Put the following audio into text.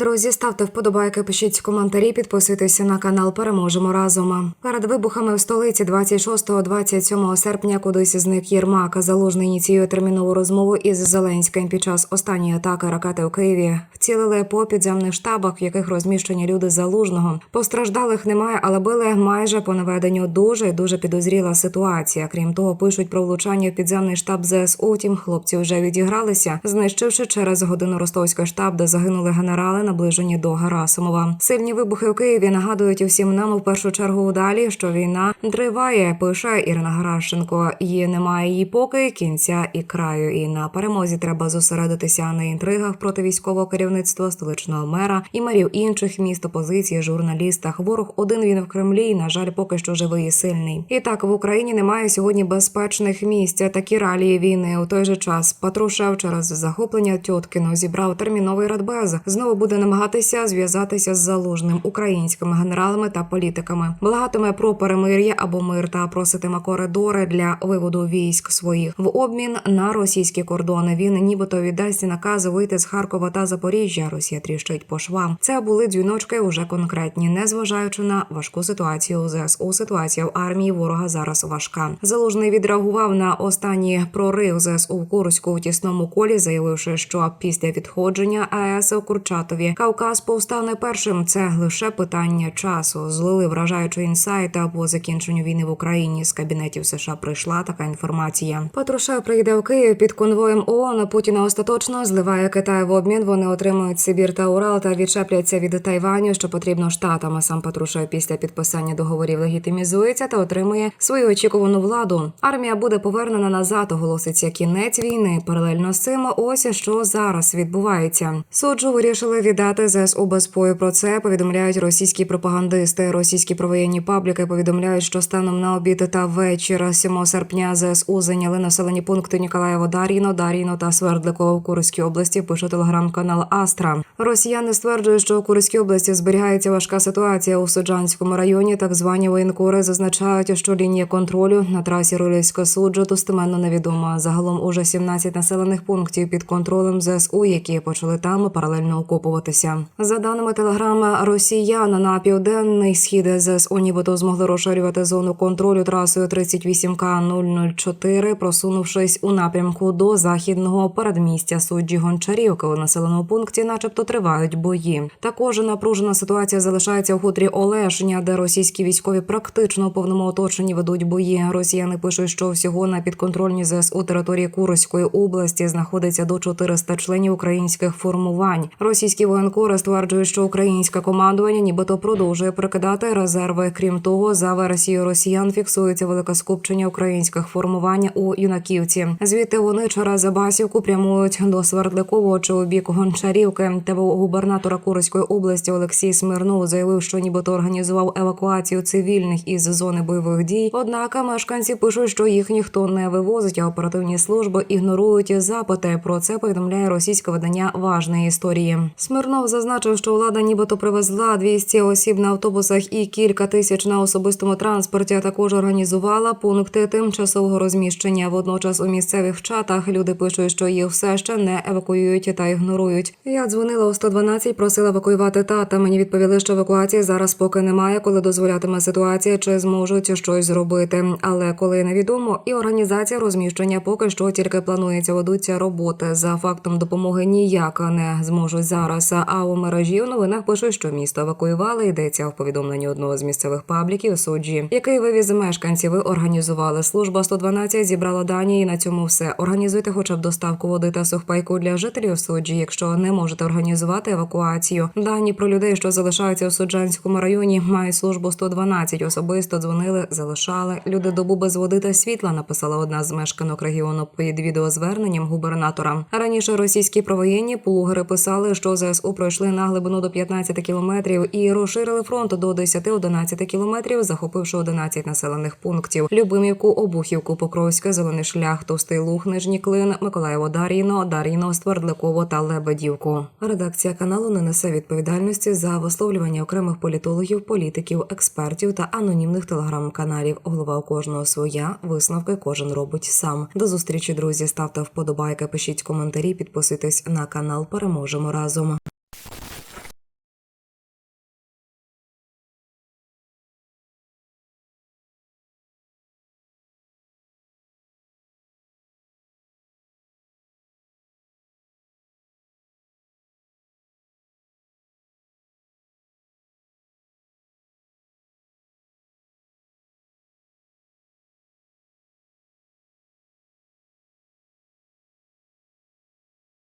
Друзі, ставте вподобайки, пишіть коментарі, підписуйтеся на канал. Переможемо разом. Перед вибухами в столиці 26-27 серпня кудись зник Єрмак. Залужний ініціює термінову розмову із Зеленським під час останньої атаки ракети у Києві. Вцілили по підземних штабах, в яких розміщені люди залужного. Постраждалих немає, але били майже по наведенню дуже і дуже підозріла ситуація. Крім того, пишуть про влучання в підземний штаб ЗСУ. Втім, хлопці вже відігралися, знищивши через годину ростовський штаб, де загинули генерали, наближені до Герасимова. Сильні вибухи у Києві нагадують усім нам у першу чергу далі, що війна триває. Пише Ірина Гращенко. Її немає її поки кінця і краю. І на перемозі треба зосередитися на інтригах проти військового керівництва, столичного мера і мерів інших міст, опозиції, журналістах. Ворог один він в Кремлі. і, На жаль, поки що живий і сильний. І так в Україні немає сьогодні безпечних місць. Такі ралії війни у той же час. Патрушев через захоплення Тьоткіно зібрав терміновий радбез. Знову буде намагатися зв'язатися з залужним українськими генералами та політиками. Благатиме про перемир'я або мир та проситиме коридори для виводу військ своїх в обмін на російські кордони. Він нібито віддасть накази вийти з Харкова та Запоріжжя. Росія тріщить по швам. Це були дзвіночки уже конкретні, незважаючи на важку ситуацію у ЗСУ. Ситуація в армії ворога зараз важка. Залужний відреагував на останній прорив ЗСУ в Курську у тісному колі, заявивши, що після відходження АЕС у Курчатові Кавказ повстане першим. Це лише питання часу. Злили вражаючи інсайти по закінченню війни в Україні. З кабінетів США прийшла така інформація. Патрушев прийде в Київ під конвоєм ООН. Путіна остаточно зливає Китай в обмін. Вони отримують Сибір та Урал та відчепляться від Тайваню, що потрібно штатам. А Сам Патрушев після підписання договорів легітимізується та отримує свою очікувану владу. Армія буде повернена назад. Оголоситься кінець війни. Паралельно з цим ось що зараз відбувається. Суджу вирішили віддати ЗСУ без бою. Про це повідомляють російські пропагандисти. Російські провоєнні пабліки повідомляють, що станом на обід та вечір 7 серпня ЗСУ зайняли населені пункти Ніколаєво, Дар'їно, Дар'їно та Свердликово в Курській області. Пише телеграм-канал Астра. Росіяни стверджують, що у Курській області зберігається важка ситуація у Суджанському районі. Так звані воєнкори зазначають, що лінія контролю на трасі Рилівська суджа достеменно невідома. Загалом уже 17 населених пунктів під контролем ЗСУ, які почали там паралельно окупуватися. За даними телеграма, росіян на південний схід ЗСУ нібито змогли розширювати зону контролю трасою 38К 004, просунувшись у напрямку до західного передмістя суджі Гончарівки у населеному пункті, начебто тривають бої. Також напружена ситуація залишається в хутрі Олешня, де російські військові практично у повному оточенні ведуть бої. Росіяни пишуть, що всього на підконтрольній ЗСУ території Курської області знаходиться до 400 членів українських формувань. Російські воєнкори стверджують, що українське командування нібито продовжує прикидати резерви. Крім того, за версією росіян фіксується велике скупчення українських формувань у юнаківці. Звідти вони через Басівку прямують до Свердликового чи у бік Гончарівки. ТВО губернатора Курської області Олексій Смирнов заявив, що нібито організував евакуацію цивільних із зони бойових дій. Однак мешканці пишуть, що їх ніхто не вивозить, а оперативні служби ігнорують запити. Про це повідомляє російське видання важної історії. Смирнов зазначив, що влада нібито привезла 200 осіб на автобусах і кілька тисяч на особистому транспорті. а Також організувала пункти тимчасового розміщення. Водночас у місцевих чатах люди пишуть, що їх все ще не евакуюють та ігнорують. Я дзвонила у 112, просила евакуювати тата. Мені відповіли, що евакуації зараз поки немає, коли дозволятиме ситуація, чи зможуть щось зробити. Але коли невідомо, і організація розміщення поки що тільки планується, ведуться роботи за фактом допомоги ніяк не зможуть зараз. А у мережі у новинах пишуть, що місто евакуювали. Йдеться в повідомленні одного з місцевих пабліків суджі, який вивіз мешканців. Організували служба 112 зібрала дані, і на цьому все. Організуйте, хоча б доставку води та сухпайку для жителів суджі, якщо не можете організувати евакуацію. Дані про людей, що залишаються у суджанському районі, мають службу 112. Особисто дзвонили, залишали люди добу без води та світла. Написала одна з мешканок регіону під відеозверненням губернатора. Раніше російські провоєнні плугери писали, що ЗСУ пройшли на глибину до 15 кілометрів і розширили фронт до 10-11 кілометрів, захопивши 11 населених пунктів: Любимівку, Обухівку, Покровське, Зелений шлях, Товстий Луг, Нижній Клин, Миколаєво, Дар'їно, Дар'їно, Ствердликово та Лебедівку. Редакція каналу не несе відповідальності за висловлювання окремих політологів, політиків, експертів та анонімних телеграм-каналів. Голова у кожного своя висновки кожен робить сам. До зустрічі, друзі. Ставте вподобайки, пишіть коментарі, підписуйтесь на канал. Переможемо разом.